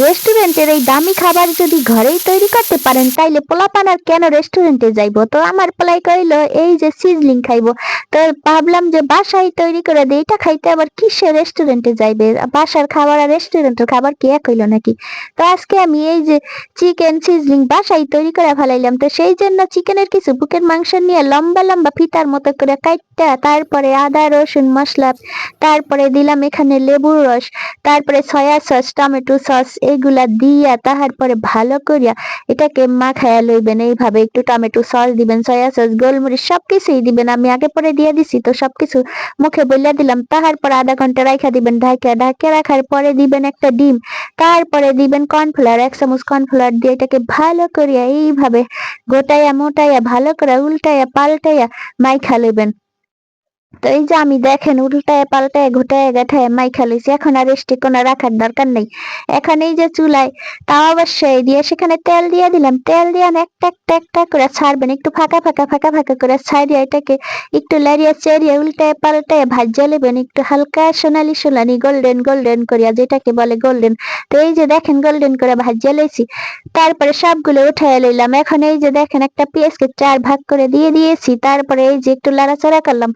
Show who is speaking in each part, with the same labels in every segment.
Speaker 1: রেস্টুরেন্টের এই দামি খাবার যদি ঘরেই তৈরি করতে পারেন, তাইলে পোলাপান আর কেন রেস্টুরেন্টে যাইবো? তো আমার পোলাই কইলো, এই যে সিজলিং খাইবো। তো ভাবলাম যে বাসায় তৈরি করে দিই, এটা খাইতে আবার কিসে রেস্টুরেন্টে যাইবে? বাসার খাবার আর রেস্টুরেন্টের খাবার কি এক হইল নাকি? তো আজকে আমি এই যে চিকেন সিজলিং বাসায় তৈরি করে ফেলাইলাম, তো সেই জন্য চিকেনের কিছু বুকের মাংস নিয়ে লম্বা লম্বা ফিতার মতো করে কাইটটা, তারপরে আদা, রসুন, মশলা, তারপরে দিলাম এখানে লেবুর রস, তারপরে সয়া সস টমেটো সস এগুলা দিয়া তাহার পরে ভালো করিয়া এটাকে মাখায়া লইবেন। এইভাবে একটু টমেটো সস দিবেন, সয়া সস, গোলমরিচ সবকিছুই দিবেন। আমি আগে পরে দিয়ে দিছি তো সবকিছু মুখে বইলা দিলাম। তাহার পর আধা ঘণ্টা রাখা দিবেন ঢাকিয়া ঢাকে রাখার পরে দিবেন একটা ডিম। তারপরে দিবেন কর্নফ্লাওয়ার, এক চামচ কর্নফ্লাওয়ার দিয়ে এটাকে ভালো করিয়া এইভাবে গোটাইয়া মোটাইয়া ভালো করে উল্টাইয়া পাল্টাইয়া মাইখা লইবেন। তো এই যে আমি দেখেন উল্টায় পাল্টায় ঘুটায় গাঠায় মাইখা লইছি, এখন আর রেস্টে কোনো রাখার দরকার নেই। এখন এই যে চুলায়, তাও অবশ্যই দিয়ে সেখানে তেল দিয়ে দিলাম। তেল দিয়ে একটা একটা একটা করে ছাড়বেন, একটু ফাঁকা ফাঁকা ফাঁকা ফাঁকা করে ছাড়িয়ে এটাকে একটু লাড়িয়ে চেরিয়ে উল্টায় পাল্টায় ভাজ্যা নেবেন একটু হালকা সোনালি সোনালি গোল্ডেন গোল্ডেন করিয়া যেটাকে বলে গোল্ডেন তো এই যে দেখেন গোল্ডেন করে ভাজ্যা লইছি, তারপরে সবগুলো উঠায় লইলাম। এখন এই যে দেখেন একটা পেঁয়াজকে চার ভাগ করে দিয়ে দিয়েছি, তারপরে এই যে একটু লাড়াচাড়া করলাম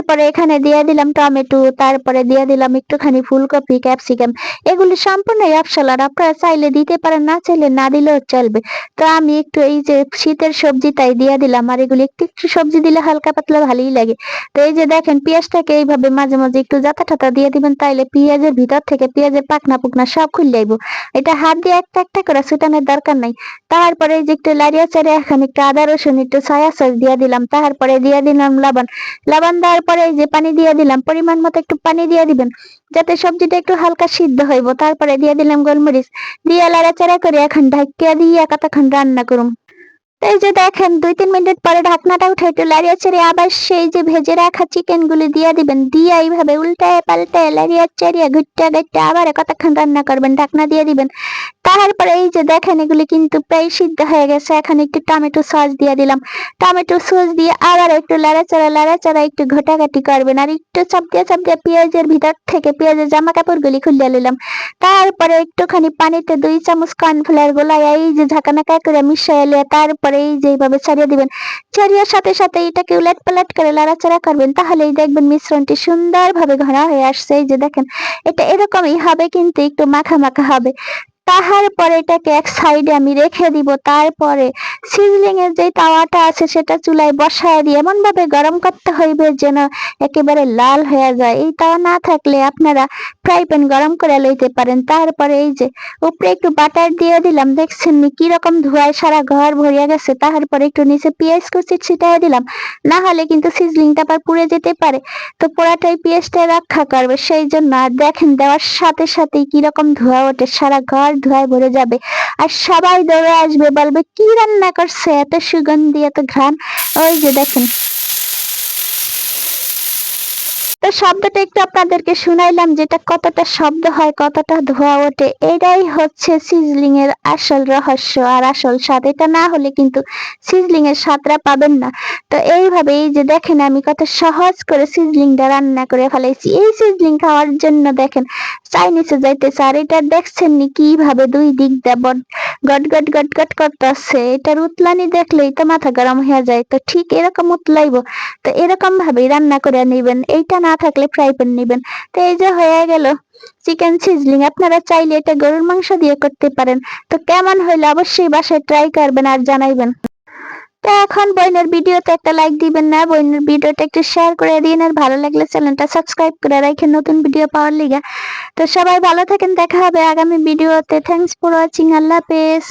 Speaker 1: তারপরে এখানে দিয়ে দিলাম টমেটো, তারপরে দিয়ে দিলাম একটুখানি ফুলকপি, ক্যাপসিকাম। এগুলি সম্পূর্ণ অপশনাল আপনারা চাইলে দিতে পারেন, না চাইলে না দিলেও চলবে। তো আমি একটু এই যে শীতের সবজি তাই দিয়ে দিলাম, আর এগুলি একটু একটু সবজি দিলে হালকা পাতলা ভালোই লাগে। তো এই যে দেখেন, পেঁয়াজটাকে এইভাবে মাঝে মাঝে একটু জাতা টাতা দিয়ে দিবেন, তাইলে পেঁয়াজের ভিতর থেকে পেঁয়াজের পাকনা পুকনা সব খুলে যাইব এটা হাত দিয়ে একটা একটা করে ছুটানোর দরকার নাই। তারপরে এই যে একটু লাড়িয়া চাড়িয়া এখন একটু আদা রসুন, একটু সয়া সস দিয়ে দিলাম। তারপরে দিয়ে দিলাম লবণ। লবণ দেওয়ার পরে যে পানি দিয়ে দিলাম, পরিমাণ মতো একটু পানি দিয়ে দিবেন, যাতে সবজিটা একটু হালকা সিদ্ধ হইব। তারপরে দিয়ে দিলাম গোলমরিচ, দিয়ে লাড়াচাড়া করে এখন ঢাকিয়া দিয়ে কতক্ষণ রান্না করুম এই যে দেখেন, দুই তিন মিনিট পরে ঢাকনাটা উঠে একটু লাড়িয়ে চেড়ে আবার সেই যে ভেজে রাখা চিকেন গুলি দিয়ে দিবেন, দিয়ে এইভাবে উল্টায় পাল্টায় লাড়িয়ে চেড়িয়ে ঘুরতে ঘুরতে আবার কতক্ষণ রান্না করবেন, ঢাকনা দিয়ে দিবেন। তারপরে এই যে দেখেন, এগুলি কিন্তু প্রায় সিদ্ধ হয়ে গেছে, এখন একটু টমেটো সস দিয়ে দিলাম। টমেটো সস দিয়ে আবার একটু লাড়াচাড়া লাড়াচাড়া একটু ঘোটাঘাটি করবেন আর একটু চাপড়িয়ে চাপড়িয়ে পেঁয়াজের ভিতর থেকে পেঁয়াজের জামা কাপড় গুলি খুলে নিলাম। তারপরে একটুখানি পানিতে দুই চামচ কর্নফ্লাওয়ার গোলায় এই যে ঝাঁকানাকা করে মিশাইলে তারপরে এই যে এইভাবে ছাড়িয়ে দিবেন, ছাড়িয়ে সাথে সাথে এটাকে উলট পালট করে লাড়াচাড়া করবেন, তাহলেই দেখবেন মিশ্রণটি সুন্দরভাবে ঘন হয়ে আসছে। এই যে দেখেন, এটা এরকমই হবে কিন্তু একটু মাখা মাখা হবে। তাহার পরে এটাকে এক সাইডে আমি রেখে দিব, তারপরে সিজলিং এর যে তাওয়াটা আছে সেটা চুলায় বসায় দিয়ে এমন ভাবে গরম করতে হইবে যেন একেবারে লাল হয়ে যায়। এই তাওয়া না থাকলে আপনারা ফ্রাই প্যান গরম করে লইতে পারেন। তারপরে এই যে উপরে একটু বাটার দিয়ে দিলাম। দেখছেন নি কি রকম ধোঁয়ায় সারা ঘর ভরিয়া গেছে। তারপরে একটু নিচে পেঁয়াজ কুচি ছিটাই দিলাম। না হলে কিন্তু সিজলিংটা আবার পুড়ে যেতে পারে। তো পোড়াটাই পেঁয়াজটা রক্ষা করবে। সেই জন্য আর দেখেন দেওয়ার সাথে সাথেই কি রকম ধোঁয়া ওঠে। সারা ঘর ধোঁয়ায় ভরে যাবে। আর সবাই দৌড়ে আসবে, বলবে, কি রান্না করছে এত সুগন্ধি এত ঘ্রাণ। ওই যে দেখেন শব্দটা একটু আপনাদেরকে শুনাইলাম, যেটা কতটা শব্দ হয়, কতটা ধোয়া ওঠে, এটাই হচ্ছে সিজলিং এর আসল রহস্য। আর আসল স্বাদ, এটা না হলে কিন্তু সিজলিং এর স্বাদটা পাবেন না। তো এইভাবে এই যে দেখেন আমি কত সহজ করে সিজলিংটা রান্না করে ফেলাইছি। এই সিজলিং খাওয়ার জন্য দেখেন চাইনিজে যাইতেছে, আর এটা দেখছেন নি কীভাবে দুই দিক দিয়ে গট গট গট গট করতেছে। এটার উতলানি দেখলেই তো মাথা গরম হয়ে যায়। তো ঠিক এরকম উতলাইবো, তো এরকম ভাবেই রান্না করে নিবেন। এইটা না থাকলে ফ্রাই প্যান নিবেন। তো এই যে হয়ে গেল। চিকেন সিজলিং আপনারা চাইলে এটা গরুর মাংস দিয়ে করতে পারেন। তো কেমন হইল অবশ্যই বাসায় ট্রাই করবেন আর জানাইবেন। তো এখন বইনের ভিডিওতে একটা লাইক দিবেন না, বইনের ভিডিওটা একটু শেয়ার করে দিন আর ভালো লাগলে চ্যানেলটা সাবস্ক্রাইব করে রাখেন নতুন ভিডিও পাওয়ার লিগা। তো সবাই ভালো থাকেন, দেখা হবে আগামী ভিডিওতে থ্যাংকস ফর ওয়াচিং আল্লাহ হাফেজ।